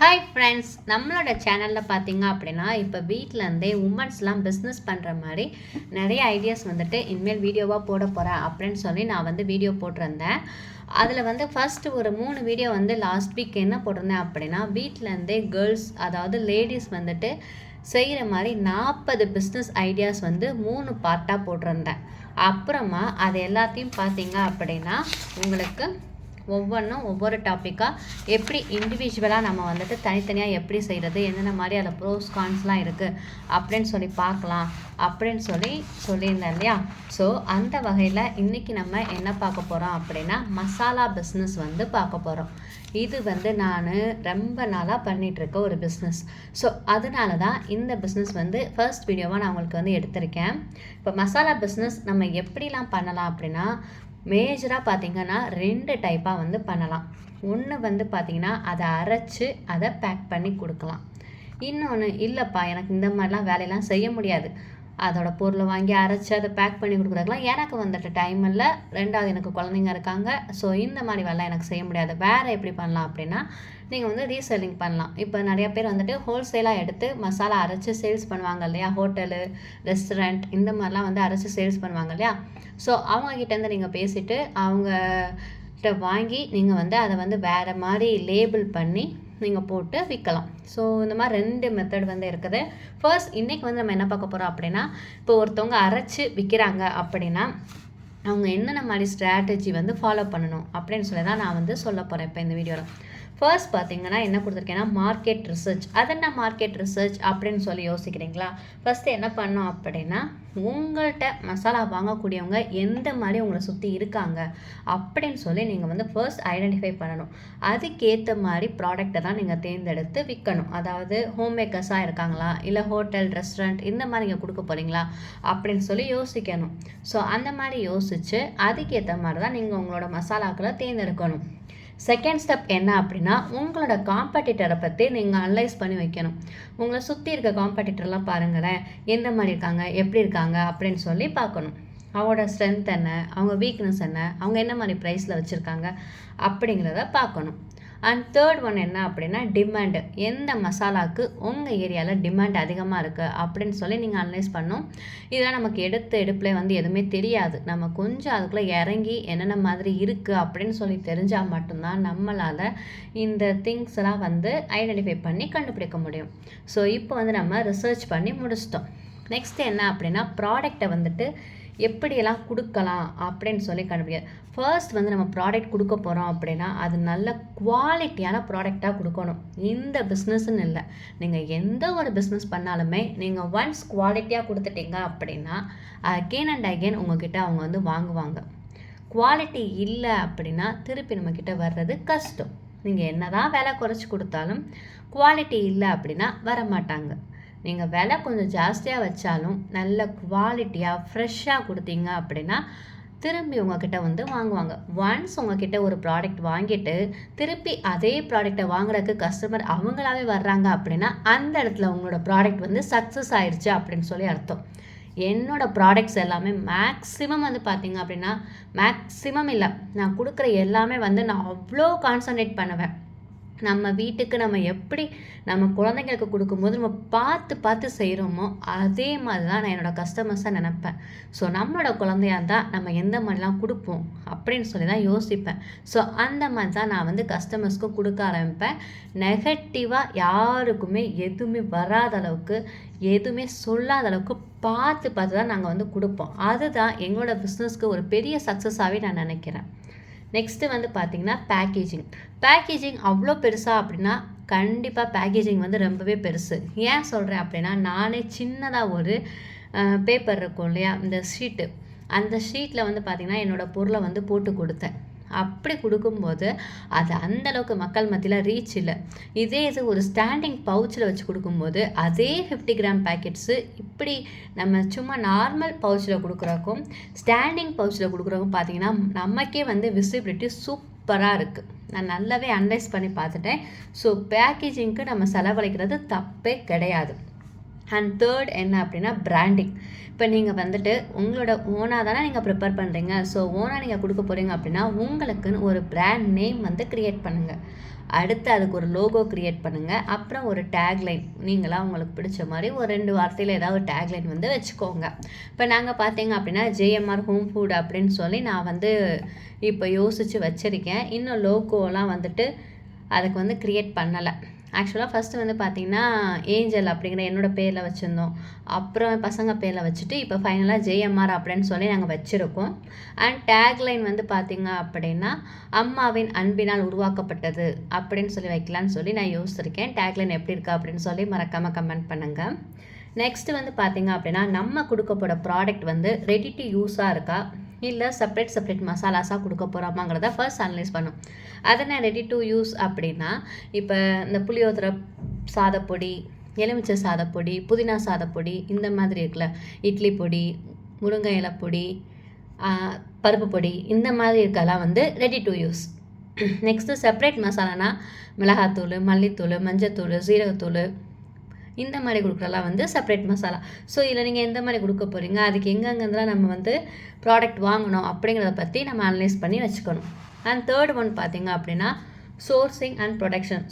Hi friends நம்மளோட சேனலில் பார்த்தீங்க அப்படின்னா இப்போ வீட்டிலேருந்தே உமன்ஸ்லாம் பிஸ்னஸ் பண்ணுற மாதிரி நிறைய ஐடியாஸ் வந்துட்டு இனிமேல் வீடியோவாக போட போகிறேன் அப்படின்னு சொல்லி நான் வந்து வீடியோ போட்டிருந்தேன். அதில் வந்து ஃபஸ்ட்டு ஒரு மூணு வீடியோ வந்து லாஸ்ட் வீக் என்ன போட்டிருந்தேன் அப்படின்னா வீட்டிலேருந்தே கேர்ள்ஸ் அதாவது லேடிஸ் வந்துட்டு செய்கிற மாதிரி நாற்பது பிஸ்னஸ் ஐடியாஸ் வந்து மூணு பார்ட்டாக போட்டிருந்தேன். அப்புறமா அது எல்லாத்தையும் பார்த்தீங்க அப்படின்னா உங்களுக்கு ஒவ்வொன்றும் ஒவ்வொரு டாப்பிக்காக எப்படி இண்டிவிஜுவலாக நம்ம வந்துட்டு தனித்தனியாக எப்படி செய்கிறது என்னென்ன மாதிரி அதில் ப்ரோஸ் கான்ஸ்லாம் இருக்குது அப்படின்னு சொல்லி பார்க்கலாம் அப்படின்னு சொல்லி சொல்லியிருந்தேன் இல்லையா? ஸோ அந்த வகையில் இன்றைக்கி நம்ம என்ன பார்க்க போகிறோம் அப்படின்னா மசாலா பிஸ்னஸ் வந்து பார்க்க போகிறோம் இது வந்து நான் ரொம்ப நாளாக பண்ணிகிட்ருக்க ஒரு பிஸ்னஸ் ஸோ அதனால தான் இந்த பிஸ்னஸ் வந்து ஃபர்ஸ்ட் வீடியோவாக நான் உங்களுக்கு வந்து எடுத்திருக்கேன். இப்போ மசாலா பிஸ்னஸ் நம்ம எப்படிலாம் பண்ணலாம் அப்படின்னா மேஜராக பார்த்திங்கன்னா ரெண்டு டைப்பாக வந்து பண்ணலாம். ஒன்று வந்து பார்த்திங்கன்னா அதை அரைச்சி அதை பேக் பண்ணி கொடுக்கலாம். இன்னொன்று இல்லைப்பா எனக்கு இந்த மாதிரிலாம் வேலையெல்லாம் செய்ய முடியாது. அதோட பொருளை வாங்கி அரைச்சி அதை பேக் பண்ணி கொடுக்குறதுலாம் எனக்கு வந்துட்டு டைம் இல்லை. ரெண்டாவது எனக்கு குழந்தைங்க இருக்காங்க. ஸோ இந்த மாதிரி வேலை எனக்கு செய்ய முடியாது. வேறு எப்படி பண்ணலாம் அப்படின்னா நீங்கள் வந்து ரீசெல்லிங் பண்ணலாம். இப்போ நிறையா பேர் வந்துட்டு ஹோல்சேலாக எடுத்து மசாலா அரைச்சி சேல்ஸ் பண்ணுவாங்க இல்லையா? ஹோட்டலு ரெஸ்டாரண்ட் இந்த மாதிரிலாம் வந்து அரைச்சி சேல்ஸ் பண்ணுவாங்க இல்லையா? ஸோ அவங்கக்கிட்டேருந்து நீங்கள் பேசிவிட்டு அவங்ககிட்ட வாங்கி நீங்கள் வந்து அதை வந்து வேறு மாதிரி லேபிள் பண்ணி நீங்கள் போட்டு விற்கலாம் ஸோ இந்த மாதிரி ரெண்டு மெத்தட் வந்து இருக்குது. ஃபர்ஸ்ட் இன்றைக்கி வந்து நம்ம என்ன பார்க்க போகிறோம் அப்படின்னா இப்போ ஒருத்தவங்க அரைச்சி விற்கிறாங்க அப்படின்னா அவங்க என்னென்ன மாதிரி ஸ்ட்ராட்டஜி வந்து ஃபாலோ பண்ணணும் அப்படின்னு சொல்லி தான் நான் வந்து சொல்ல போகிறேன் இப்போ இந்த வீடியோவில் ஃபர்ஸ்ட் பார்த்தீங்கன்னா என்ன கொடுத்துருக்கேன்னா மார்க்கெட் ரிசர்ச் அது என்ன மார்க்கெட் ரிசர்ச் அப்படின்னு சொல்லி யோசிக்கிறீங்களா? ஃபஸ்ட்டு என்ன பண்ணோம் அப்படின்னா உங்கள்கிட்ட மசாலா வாங்கக்கூடியவங்க எந்த மாதிரி உங்களை சுற்றி இருக்காங்க அப்படின்னு சொல்லி நீங்கள் வந்து ஃபர்ஸ்ட் ஐடென்டிஃபை பண்ணணும். அதுக்கேற்ற மாதிரி ப்ராடக்டை தான் நீங்கள் தேர்ந்தெடுத்து விற்கணும் அதாவது ஹோம் மேக்கர்ஸாக இருக்காங்களா? இல்லை ஹோட்டல் ரெஸ்டாரண்ட் இந்த மாதிரி நீங்கள் கொடுக்க போகிறீங்களா அப்படின்னு சொல்லி யோசிக்கணும். ஸோ அந்த மாதிரி யோசித்து அதுக்கேற்ற மாதிரி தான் நீங்கள் உங்களோட மசாலாக்களை தேர்ந்தெடுக்கணும். செகண்ட் ஸ்டெப் என்ன அப்படின்னா உங்களோட காம்படிட்டரை பற்றி நீங்கள் அனலைஸ் பண்ணி வைக்கணும். உங்களை சுற்றி இருக்க காம்படிட்டர்லாம் பாருங்களேன் எந்த மாதிரி இருக்காங்க எப்படி இருக்காங்க அப்படின்னு சொல்லி பார்க்கணும். அவங்களோட ஸ்ட்ரென்த் என்ன அவங்க வீக்னஸ் என்ன அவங்க என்ன மாதிரி ப்ரைஸில் வச்சுருக்காங்க அப்படிங்கிறத பார்க்கணும். அண்ட் தேர்ட் ஒன் என்ன அப்படின்னா டிமாண்டு எந்த மசாலாவுக்கு உங்கள் ஏரியாவில் டிமாண்ட் அதிகமாக இருக்குது அப்படின்னு சொல்லி நீங்கள் அனலைஸ் பண்ணும். இதெல்லாம் நமக்கு எடுத்த எடுப்பில் வந்து எதுவுமே தெரியாது. நம்ம கொஞ்சம் அதுக்குள்ளே இறங்கி என்னென்ன மாதிரி இருக்குது அப்படின்னு சொல்லி தெரிஞ்சால் மட்டும்தான் நம்மளால் இந்த திங்ஸ் எல்லாம் வந்து ஐடென்டிஃபை பண்ணி கண்டுபிடிக்க முடியும். ஸோ இப்போ வந்து நம்ம ரிசர்ச் பண்ணி முடிச்சிட்டோம். நெக்ஸ்ட் என்ன அப்படின்னா ப்ராடக்டை வந்துட்டு எப்படியெல்லாம் கொடுக்கலாம் அப்படின்னு சொல்லி கண்டுபிடிக்க. ஃபர்ஸ்ட் வந்து நம்ம ப்ராடக்ட் கொடுக்க போகிறோம் அப்படின்னா அது நல்ல குவாலிட்டியான ப்ராடக்டாக கொடுக்கணும். இந்த பிஸ்னஸ்ன்னு இல்லை. நீங்கள் எந்த ஒரு பிஸ்னஸ் பண்ணாலுமே நீங்கள் ஒன்ஸ் குவாலிட்டியாக கொடுத்துட்டீங்க அப்படின்னா அகெயின் அண்ட் அகெயின் உங்ககிட்ட அவங்க வந்து வாங்குவாங்க. குவாலிட்டி இல்லை அப்படின்னா திருப்பி நம்மக்கிட்ட வர்றது கஷ்டம். நீங்கள் என்ன தான் விலை குறைச்சி கொடுத்தாலும் குவாலிட்டி இல்லை அப்படின்னா வர மாட்டாங்க நீங்கள் விலை கொஞ்சம் ஜாஸ்தியாக வச்சாலும் நல்ல குவாலிட்டியாக ஃப்ரெஷ்ஷாக கொடுத்தீங்க அப்படின்னா திரும்பி உங்ககிட்ட வந்து வாங்குவாங்க. ஒன்ஸ் உங்ககிட்ட ஒரு ப்ராடக்ட் வாங்கிட்டு திருப்பி அதே ப்ராடக்டை வாங்குறதுக்கு கஸ்டமர் அவங்களாவே வர்றாங்க அப்படின்னா அந்த இடத்துல உங்களோட ப்ராடக்ட் வந்து சக்ஸஸ் ஆயிடுச்சு அப்படின்னு சொல்லி அர்த்தம். என்னோடய ப்ராடக்ட்ஸ் எல்லாமே மேக்ஸிமம் வந்து பார்த்தீங்க அப்படின்னா மேக்ஸிமம் இல்லை. நான் கொடுக்குற எல்லாமே வந்து நான் அவ்வளோ கான்சன்ட்ரேட் பண்ணுவேன். நம்ம வீட்டுக்கு நம்ம எப்படி நம்ம குழந்தைங்களுக்கு கொடுக்கும்போது நம்ம பார்த்து பார்த்து செய்கிறோமோ அதே மாதிரி தான் நான் என்னோடய கஸ்டமர்ஸாக நினப்பேன். ஸோ நம்மளோட குழந்தையா இருந்தால் நம்ம எந்த மாதிரிலாம் கொடுப்போம் அப்படின்னு சொல்லி தான் யோசிப்பேன். ஸோ அந்த மாதிரி தான் நான் வந்து கஸ்டமர்ஸ்க்கும் கொடுக்க ஆரம்பிப்பேன். நெகட்டிவாக யாருக்குமே எதுவுமே வராத அளவுக்கு எதுவுமே சொல்லாத அளவுக்கு பார்த்து பார்த்து தான் நாங்கள் வந்து கொடுப்போம். அதுதான் எங்களோட பிஸ்னஸ்க்கு ஒரு பெரிய சக்ஸஸாகவே நான் நினைக்கிறேன். நெக்ஸ்ட்டு வந்து பார்த்திங்கன்னா பேக்கேஜிங் பேக்கேஜிங் அவ்வளோ பெருசாக அப்படின்னா கண்டிப்பாக பேக்கேஜிங் வந்து ரொம்பவே பெருசு. ஏன் சொல்கிறேன் அப்படின்னா நானே சின்னதாக ஒரு பேப்பர் இருக்கும் இல்லையா? இந்த ஷீட்டு அந்த ஷீட்டில் வந்து பார்த்திங்கன்னா என்னோடய பொருளை வந்து போட்டு கொடுத்தேன். அப்படி கொடுக்கும்போது அது அந்தளவுக்கு மக்கள் மத்தியில் ரீச் இல்லை. இதே இது ஒரு ஸ்டாண்டிங் பவுச்சில் வச்சு கொடுக்கும்போது அதே ஃபிஃப்டி கிராம் பேக்கெட்ஸு இப்படி நம்ம சும்மா நார்மல் பவுச்சில் கொடுக்குறக்கும் ஸ்டாண்டிங் பவுச்சில் கொடுக்குறக்கும் பார்த்தீங்கன்னா நமக்கே வந்து விசிபிலிட்டி சூப்பராக இருக்குது நான் நல்லாவே அனலைஸ் பண்ணி பார்த்துட்டேன். ஸோ பேக்கேஜிங்க்கு நம்ம செலவழிக்கிறது தப்பே கிடையாது. அண்ட் தேர்ட் என்ன அப்படின்னா பிராண்டிங் இப்போ நீங்கள் வந்துட்டு உங்களோட ஓனாக தானே நீங்கள் ப்ரிப்பேர் பண்ணுறீங்க ஸோ ஓனாக நீங்கள் கொடுக்க போகிறீங்க அப்படின்னா உங்களுக்குன்னு ஒரு பிராண்ட் நேம் வந்து க்ரியேட் பண்ணுங்கள் அடுத்து அதுக்கு ஒரு லோகோ க்ரியேட் பண்ணுங்கள் அப்புறம் ஒரு டேக்லைன் நீங்களாக உங்களுக்கு பிடிச்ச மாதிரி ஒரு ரெண்டு வார்த்தையில் ஏதாவது ஒரு டேக்லைன் வந்து வச்சுக்கோங்க. இப்போ நாங்கள் பார்த்தீங்க அப்படின்னா ஜேஎம்ஆர் ஹோம் ஃபுட் அப்படின்னு சொல்லி நான் வந்து இப்போ யோசித்து வச்சுருக்கேன். இன்னும் லோகோலாம் வந்துட்டு அதுக்கு வந்து க்ரியேட் பண்ணலை. ஆக்சுவலாக ஃபஸ்ட்டு வந்து பார்த்திங்கன்னா ஏஞ்சல் அப்படிங்கிற என்னோடய பேரில் வச்சுருந்தோம். அப்புறம் பசங்க பேரில் வச்சுட்டு இப்போ ஃபைனலாக ஜேஎம்ஆர் அப்படின்னு சொல்லி நாங்கள் வச்சுருக்கோம். அண்ட் டேக்லைன் வந்து பார்த்திங்க அப்படின்னா அம்மாவின் அன்பினால் உருவாக்கப்பட்டது அப்படின்னு சொல்லி வைக்கலான்னு சொல்லி நான் யோசிச்சிருக்கேன். டேக்லைன் எப்படி இருக்கா அப்படின்னு சொல்லி மறக்காமல் கமெண்ட் பண்ணுங்கள் நெக்ஸ்ட்டு வந்து பார்த்திங்க அப்படின்னா நம்ம கொடுக்க போகிற ப்ராடக்ட் வந்து ரெடி டு யூஸாக இருக்கா? இல்லை செப்பரேட் செப்ரேட் மசாலாஸாக கொடுக்க போகிறோமாங்கிறத ஃபர்ஸ்ட் அனலைஸ் பண்ணும். அதை நான் ரெடி டு யூஸ் அப்படின்னா இப்போ இந்த புளியோதரை சாதப்பொடி எலுமிச்சை சாதப்பொடி புதினா சாதப்பொடி இந்த மாதிரி இருக்குல்ல இட்லி பொடி முருங்கை இலை பொடி பருப்பு பொடி இந்த மாதிரி இருக்கெல்லாம் வந்து ready to use next separate மசாலானா மிளகாத்தூள் மல்லித்தூள் மஞ்சத்தூள் சீரகத்தூள் இந்த மாதிரி கொடுக்குறலாம் வந்து செப்பரேட் மசாலா ஸோ இதில் நீங்கள் எந்த மாதிரி கொடுக்க போகிறீங்க அதுக்கு எங்கெங்கெல்லாம் நம்ம வந்து ப்ராடக்ட் வாங்கணும் அப்படிங்கிறத பற்றி நம்ம அனலைஸ் பண்ணி வச்சுக்கணும். அண்ட் தேர்ட் ஒன் பார்த்தீங்க அப்படின்னா சோர்சிங் அண்ட் ப்ரொடக்ஷன்